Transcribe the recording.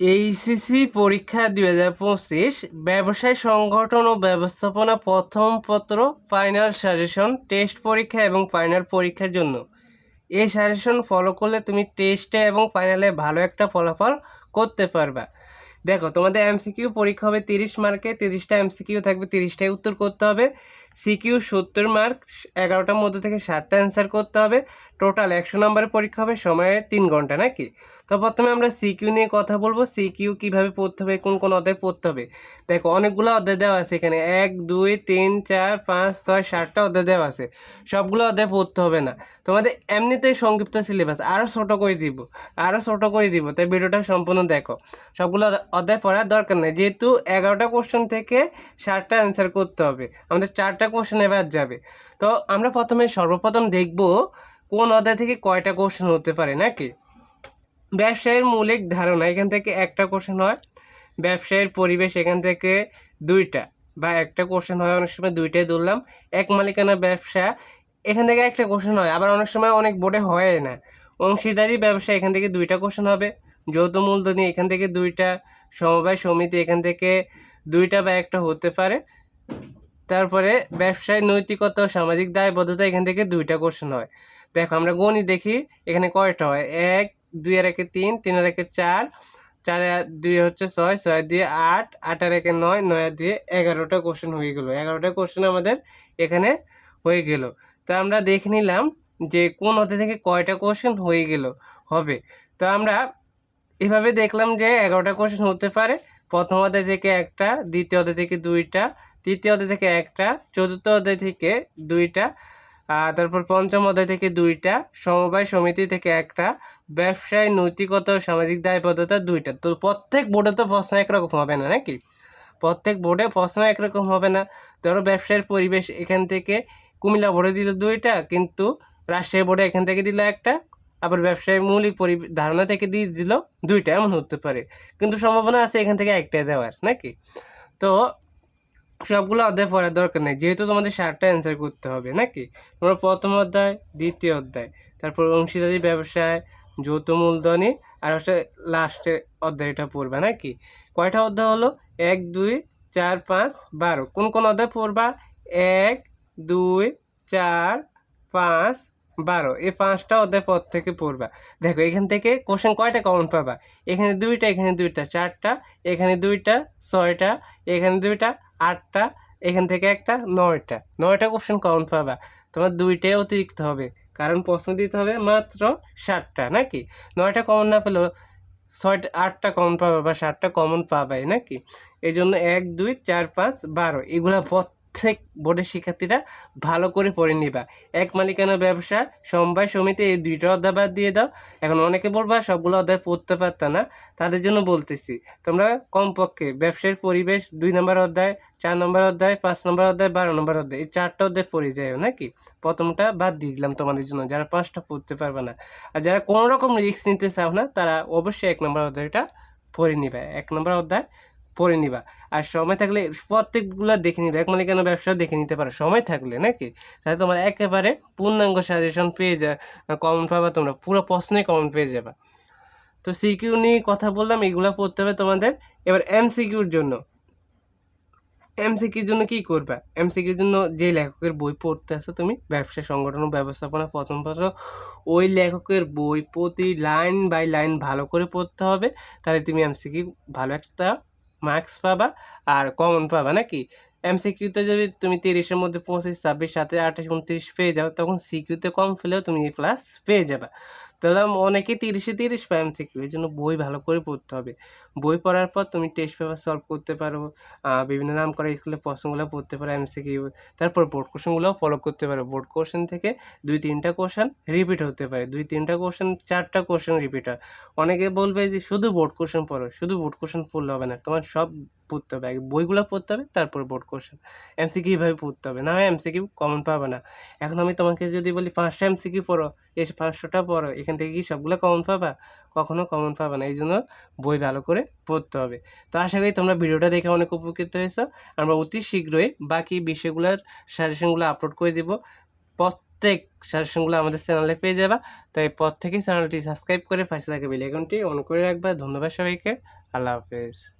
HSC পরীক্ষা দুই হাজার পঁচিশ, ব্যবসায় সংগঠন ও ব্যবস্থাপনা প্রথম পত্র ফাইনাল সাজেশন টেস্ট পরীক্ষা এবং ফাইনাল পরীক্ষার জন্য। এই সাজেশন ফলো করলে তুমি টেস্টে এবং ফাইনালে ভালো একটা ফলাফল করতে পারবা। দেখো, তোমাদের এমসিকিউ পরীক্ষা হবে তিরিশ মার্কে, তিরিশটা এমসিকিউ থাকবে, তিরিশটাই উত্তর করতে হবে। সিকিউ সত্তর মার্ক, এগারোটার মধ্যে থেকে ষাটটা অ্যান্সার করতে হবে। টোটাল একশো নম্বরের পরীক্ষা হবে, সময়ে তিন ঘণ্টা, নাকি? তো প্রথমে আমরা সিকিউ নিয়ে কথা বলব। সিকিউ কীভাবে পড়তে হবে, কোন কোন অধ্যায় পড়তে হবে? দেখো, অনেকগুলো অধ্যায় দেওয়া আছে এখানে। এক, দুই, তিন, চার, পাঁচ, ছয়, সাতটা অধ্যায় দেওয়া আছে। সবগুলো অধ্যায় পড়তে হবে না। তোমাদের এমনিতেই সংক্ষিপ্ত সিলেবাস আরও ছোটো করে দিব আরও ছোটো করে দিব, তাই ভিডিওটা সম্পূর্ণ দেখো। সবগুলো অধ্যায় পড়ার দরকার নেই। যেহেতু এগারোটা কোশ্চেন থেকে ষাটটা অ্যান্সার করতে হবে। আমাদের চারটা কোশ্চেন এবার যাবে। তো আমরা প্রথমে সর্বপ্রথম দেখব কোন অধ্যায় থেকে কয়টা কোশ্চেন হতে পারে নাকি ব্যবসায়ের মৌলিক ধারণা, এখান থেকে একটা কোশ্চেন হয়। ব্যবসায়ের পরিবেশ, এখান থেকে দুইটা বা একটা কোশ্চেন হয়। অনেক সময় দুইটাই ধরলাম। এক মালিকানা ব্যবসা, এখান থেকে একটা কোশ্চেন হয়। আবার অনেক সময় অনেক বোর্ডে হয় না। অংশীদারি ব্যবসা, এখান থেকে দুইটা কোশ্চেন হবে। যৌথ মূলধনী, এখান থেকে দুইটা সমবায় সমিতি, এখান থেকে দুইটা বা একটা হতে পারে। তারপরে ব্যবসায় নৈতিকতা ও সামাজিক দায়বদ্ধতা, এখান থেকে দুইটা কোশ্চেন হয়। দেখো, আমরা গণি দেখি, এখানে কয়টা হয়? এক, দুই আর একে তিন তিন আর একে চার চার দুই হচ্ছে ছয় ছয় দিয়ে আট আট আর একে নয় নয় আর দিয়ে এগারোটা কোশ্চেন হয়ে গেলো। এগারোটা কোশ্চেন আমাদের এখানে হয়ে গেল। তা আমরা দেখে নিলাম যে কোন অধ্যায় থেকে কয়টা কোশ্চেন হয়ে গেল, হবে। তো আমরা এভাবে দেখলাম যে এগারোটা কোশ্চেন হতে পারে। প্রথম অধ্যায় থেকে একটা, দ্বিতীয় অধ্যায় থেকে দুইটা, তৃতীয় অধ্যায় থেকে একটা, চতুর্থ অধ্যায় থেকে দুইটা তারপর পঞ্চম অধ্যায় থেকে দুইটা, সমবায় সমিতি থেকে একটা, ব্যবসায় নৈতিকতা ও সামাজিক দায়বদ্ধতা দুইটা। তো প্রত্যেক বোর্ডে তো প্রশ্ন একরকম হবে না, নাকি? প্রত্যেক বোর্ডে প্রশ্ন একরকম হবে না। ধরো ব্যবসায়ের পরিবেশ এখান থেকে কুমিল্লা বোর্ডে দিল দুইটা, কিন্তু রাজশাহী বোর্ডে এখান থেকে দিল একটা আবার ব্যবসায় মৌলিক পরি, ধারণা থেকে দিয়ে দিল দুইটা, এমন হতে পারে। কিন্তু সম্ভাবনা আছে এখান থেকে একটাই দেওয়ার, নাকি? তো সবগুলো অধ্যায় পড়ার দরকার নেই, যেহেতু তোমাদের ষাটটা অ্যান্সার করতে হবে, নাকি? তোমরা প্রথম অধ্যায়, দ্বিতীয় অধ্যায়, তারপর অংশীদারি ব্যবসায়, যৌথ মূলধনী, আর হচ্ছে লাস্টের অধ্যায়টা পড়বে, নাকি? কয়টা অধ্যায় হলো? এক, দুই, চার, পাঁচ, বারো। কোন কোন অধ্যায় পড়বা? এক, দুই, চার, পাঁচ বারো এই পাঁচটা অধ্যায় পর থেকে পড়বা। দেখো, এখান থেকে কোশ্চেন কয়টা কমন পাবা? এখানে দুইটা এখানে দুইটা, চারটা, এখানে দুইটা, ছয়টা, এখানে দুইটা, আটটা, এখান থেকে একটা, নয়টা। নয়টা কোশ্চেন কমন পাবা। তোমার দুইটাই অতিরিক্ত হবে, কারণ প্রশ্ন দিতে হবে মাত্র ষাটটা নাকি? নয়টা কমন না পেলেও ছয়টা, আটটা কমন পাবে বা ষাটটা কমন পাবাই, নাকি? এই জন্য এক, দুই, চার, পাঁচ, বারো, এগুলা প্রত্যেক বোর্ডের শিক্ষার্থীরা ভালো করে পড়ে নিবা। এক মালিকানা ব্যবসা, সমবায় সমিতি, এই দুইটা অধ্যায় বাদ দিয়ে দাও। এখন অনেকে বলবা, সবগুলো অধ্যায় পড়তে পারত না। তাদের জন্য বলতেছি, তোমরা কমপক্ষে ব্যবসায়ের পরিবেশ দুই নম্বর অধ্যায়, চার নম্বর অধ্যায়, পাঁচ নম্বর অধ্যায়, বারো নম্বর অধ্যায়, এই চারটা অধ্যায় পড়ে যায় নাকি? প্রথমটা বাদ দিয়ে দিলাম তোমাদের জন্য, যারা পাঁচটা পড়তে পারবে না। আর যারা কোনো রকম রিস্ক নিতে চাও না, তারা অবশ্যই এক নম্বর অধ্যায়টা পড়ে নিবে। এক নম্বর অধ্যায় পড়ে নিবা। আর সময় থাকলে প্রত্যেকগুলো দেখে নিবে। এক মানে কেন ব্যবসা দেখে নিতে পারো। সময় থাকলে, নাকি? তাহলে তোমার একেবারে পূর্ণাঙ্গ সাজেশন পেয়ে যা কমন পাবা তোমরা। পুরো প্রশ্নে কমন পেয়ে যাবা। তো সিকিউ নিয়ে কথা বললাম, এগুলো পড়তে হবে তোমাদের। এবার এমসিকিউর জন্য। এমসিকিউর জন্য কি করবা? এমসিকিউর জন্য যে লেখকের বই পড়তে আসো তুমি, ব্যবসা, সংগঠন, ব্যবস্থাপনা, প্রথম পত্র ওই লেখকের বই প্রতি লাইন বাই লাইন ভালো করে পড়তে হবে। তাহলে তুমি এমসিকিউ ভালো একটা মার্কস পাবা আর কমন পাবা নাকি? এমসিকিউতে যদি তুমি তিরিশের মধ্যে পঁচিশ ছাব্বিশ সাথে আঠাশ, উনত্রিশ পেয়ে যাও, তখন সিকিউতে কম ফেলেও তুমি প্লাস পেয়ে যাবে। তাহলে অনেকে তিরিশে তিরিশ পায় এমসিকিউ এই জন্য বই ভালো করে পড়তে হবে। বই পড়ার পর তুমি টেস্ট পেপার সলভ করতে পারো বিভিন্ন নাম করা স্কুলে প্রশ্নগুলো পড়তে পারো এমসিকিউ, তারপর বোর্ড কোশ্চেনগুলোও ফলো করতে পারো। বোর্ড কোশ্চেন থেকে দুই, তিনটা কোশ্চেন রিপিট হতে পারে। দুই, তিনটা কোশ্চেন চারটা কোশ্চেন রিপিট হয়। অনেকে বলবে যে, শুধু বোর্ড কোশ্চেন পড়ো, শুধু বোর্ড কোশ্চেন পড়লে হবে না। তোমার সব পড়তে হবে, আগে বইগুলো পড়তে হবে, তারপর বোর্ড কোশ্চেন এমসিকিউ এইভাবে পড়তে হবে, না হয় এমসিকিউ কমন পাবে না। এখন আমি তোমাকে যদি বলি পাঁচটা এমসিকিউ পড়ো, এই পাঁচশোটা পড়ো, এখান থেকে কি সবগুলো কমন পাবা? কখনো কমন পাবে না এই জন্য বই ভালো করে পড়তে হবে। তো আশা করি তোমরা ভিডিওটা দেখে অনেক উপকৃত হয়েছো। আমরা অতি শীঘ্রই বাকি বিষয়গুলোর সাজেশনগুলো আপলোড করে দিব। প্রত্যেক সাজেশনগুলো আমাদের চ্যানেলে পেয়ে যাবা। তাই প্রত্যেকেই চ্যানেলটি সাবস্ক্রাইব করে পাশে থাকা বেল অন করে রাখবা। ধন্যবাদ সবাইকে। আল্লাহ হাফেজ।